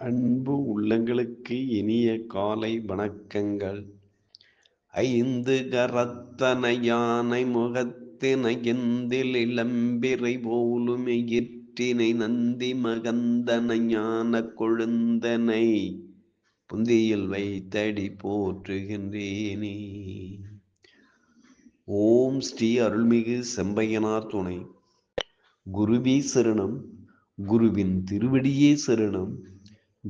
அன்பு உள்ளங்களுக்கு இனிய காலை வணக்கங்கள். ஐந்து கரத்தன யானை முகத்தினை எந்தில் இளம்பிறை போலும் எயிற்றினை நந்தி மகந்தன ஞான கொழுந்தனை புந்தியில் வைத்தடி போற்றுகின்றேனே. ஓம் ஸ்ரீ அருள்மிகு செம்பையனார் துணை. குருவி சரணம். குருவின் திருவடியே சரணம்.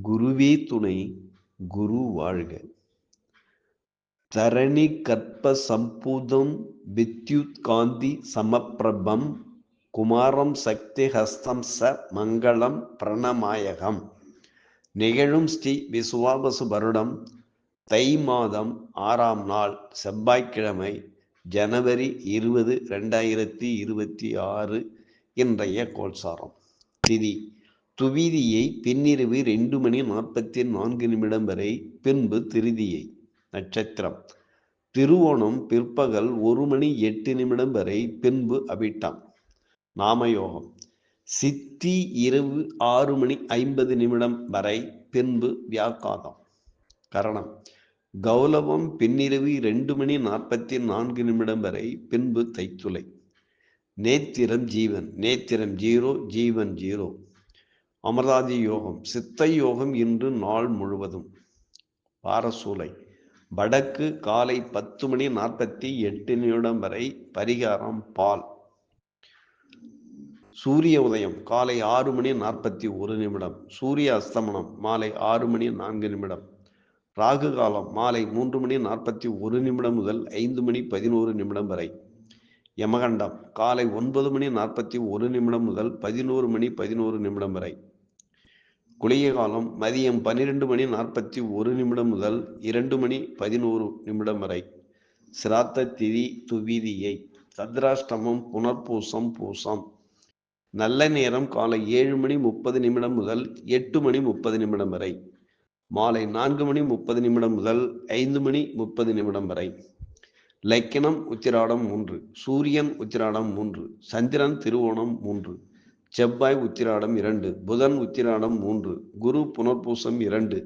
குருவே துணை குரு வாழ்க. தரணி கற்ப சம்பூதம் வித்யுத் காந்தி சமப்பிரபம் குமாரம் சக்தி ஹஸ்தம் ச மங்களம் பிரணமாயகம். நிகழும் ஸ்ரீ விசுவாபசு வருடம் தை மாதம் ஆறாம் நாள் செவ்வாய்க்கிழமை ஜனவரி இருபது ரெண்டாயிரத்தி இருபத்தி ஆறு இன்றைய கோல்சாரம் திதி துவிதியை பின்னிரவு ரெண்டு மணி நாற்பத்தி நான்கு நிமிடம் வரை பின்பு திருதியை. நட்சத்திரம். திருவோணம் பிற்பகல் ஒரு மணி எட்டு நிமிடம் வரை பின்பு அபிட்டம் நாமயோகம். சித்தி இரவு ஆறு மணி ஐம்பது நிமிடம் வரை பின்பு வியாக்காதம். கரணம். கௌலவம் பின்னிரவு ரெண்டு மணி நாற்பத்தி நான்கு நிமிடம் வரை பின்பு தைத்துளை. நேத்திரம் ஜீவன். நேத்திரம் ஜீரோ ஜீவன் ஜீரோ. அமராதி யோகம் சித்த யோகம் இன்று நாள் முழுவதும். பாரசூலை வடக்கு காலை பத்து மணி நாற்பத்தி எட்டு நிமிடம் வரை பரிகாரம் பால். சூரிய உதயம் காலை ஆறு மணி நாற்பத்தி ஒரு நிமிடம். சூரிய அஸ்தமனம் மாலை ஆறு மணி நான்கு நிமிடம். ராகு காலம் மாலை மூன்று மணி நாற்பத்தி ஒரு நிமிடம் முதல் ஐந்து மணி பதினோரு நிமிடம் வரை. யமகண்டம் காலை ஒன்பது மணி நாற்பத்தி ஒரு நிமிடம் முதல் பதினோரு மணி பதினோரு நிமிடம் வரை. குளிய காலம் மதியம் பன்னிரெண்டு மணி நாற்பத்தி ஒரு நிமிடம் முதல் இரண்டு மணி பதினோரு நிமிடம் வரை. சிராத்த திதி துவிதியை சந்திராஷ்டமம் புனர்பூசம் பூசம். நல்ல நேரம் காலை ஏழு மணி முப்பது நிமிடம் முதல் எட்டு மணி முப்பது நிமிடம் வரை. மாலை நான்கு மணி முப்பது நிமிடம் முதல் ஐந்து மணி முப்பது நிமிடம் வரை. லக்கினம் உத்திராடம் மூன்று சூரியன் உத்திராடம் மூன்று சந்திரன் திருவோணம் மூன்று. செவ்வாய் உத்திராடம் இரண்டு புதன் உத்திராடம் மூன்று குரு புனர்பூசம் இரண்டு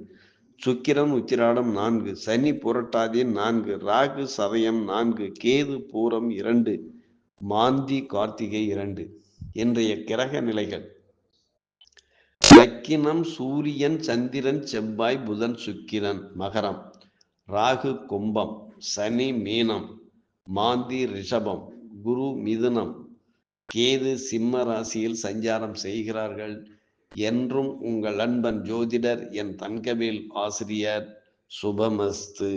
சுக்கிரன் உத்திராடம் நான்கு சனி புரட்டாதி நான்கு ராகு சதயம் நான்கு கேது பூரம் இரண்டு மாந்தி கார்த்திகை இரண்டு. இன்றைய கிரக நிலைகள். லக்கினம் சூரியன் சந்திரன் செவ்வாய் புதன் சுக்கிரன் மகரம். ராகு கும்பம் சனி மீனம் மாந்தி ரிஷபம் குரு மிதுனம் கேது சிம்ம ராசியில் சஞ்சாரம் செய்கிறார்கள். என்றும் உங்கள் அன்பன் ஜோதிடர் என் தன்கவேல் ஆசிரியர் சுபமஸ்து.